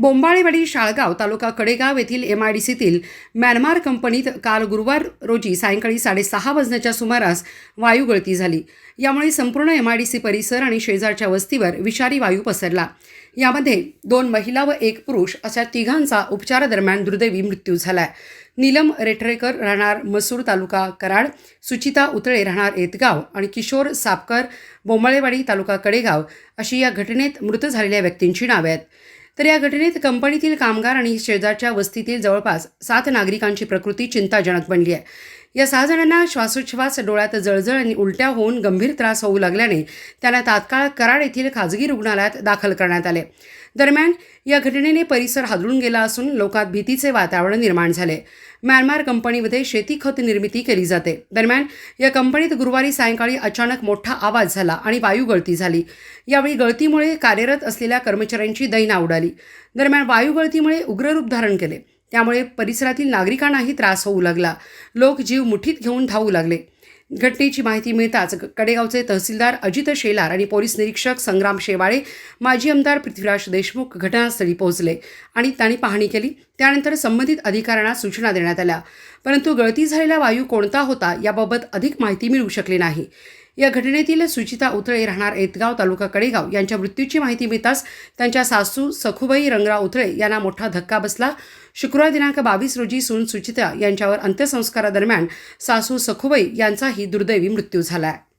बोंबाळेवाडी शाळगाव तालुका कडेगाव येथील M I D सीतील म्यानमार कंपनीत काल गुरुवार रोजी सायंकाळी साडेसहा वाजण्याच्या सुमारास वायू गळती झाली. यामुळे संपूर्ण एम आय डी सी परिसर आणि शेजारच्या वस्तीवर विषारी वायू पसरला. यामध्ये दोन महिला व एक पुरुष अशा तिघांचा उपचारादरम्यान दुर्दैवी मृत्यू झाला आहे नीलम रेटरेकर राहणार मसूर तालुका कराड सुचिता उतळे राहणार येतगाव आणि किशोर सापकर बोंबाळेवाडी तालुका कडेगाव अशी या घटनेत मृत झालेल्या व्यक्तींची नावे आहेत. तर या घटनेत कंपनीतील कामगार आणि शेजारच्या वस्तीतील जवळपास सात नागरिकांची प्रकृती चिंताजनक बनली आहे. या सहा जणांना श्वासोच्छ्वास डोळ्यात जळजळ आणि उलट्या होऊन गंभीर त्रास होऊ लागल्याने त्यांना तात्काळ कराड येथील खाजगी रुग्णालयात दाखल करण्यात आले. दरम्यान या घटनेने परिसर हादरून गेला असून लोकात भीतीचे वातावरण निर्माण झाले. म्यानमार कंपनीमध्ये शेती खत निर्मिती केली जाते. दरम्यान या कंपनीत गुरुवारी सायंकाळी अचानक मोठा आवाज झाला आणि वायू गळती झाली. यावेळी गळतीमुळे कार्यरत असलेल्या कर्मचाऱ्यांची दैना उडाली. दरम्यान वायू गळतीमुळे उग्र रूप धारण केले. त्यामुळे परिसरातील नागरिकांनाही त्रास होऊ लागला. लोक जीव मुठीत घेऊन धावू लागले. घटनेची माहिती मिळताच कडेगावचे तहसीलदार अजित शेलार आणि पोलीस निरीक्षक संग्राम शेवाळे माजी आमदार पृथ्वीराज देशमुख घटनास्थळी पोहोचले आणि त्यांनी पाहणी केली. त्यानंतर संबंधित अधिकाऱ्यांना सूचना देण्यात आल्या. परंतु गळती झालेला वायू कोणता होता याबाबत अधिक माहिती मिळू शकली नाही. या घटनेतील सुचिता उतळे राहणार एतगाव तालुका कडेगाव. यांच्या मृत्यूची माहिती मिळताच त्यांच्या सासू सखुबाई रंगराव उतळे यांना मोठा धक्का बसला. शुक्रवार दिनांक बावीस रोजी सून सुचिता यांच्यावर अंत्यसंस्कारादरम्यान सासू सखुबाई यांचाही दुर्दैवी मृत्यू झाला आहे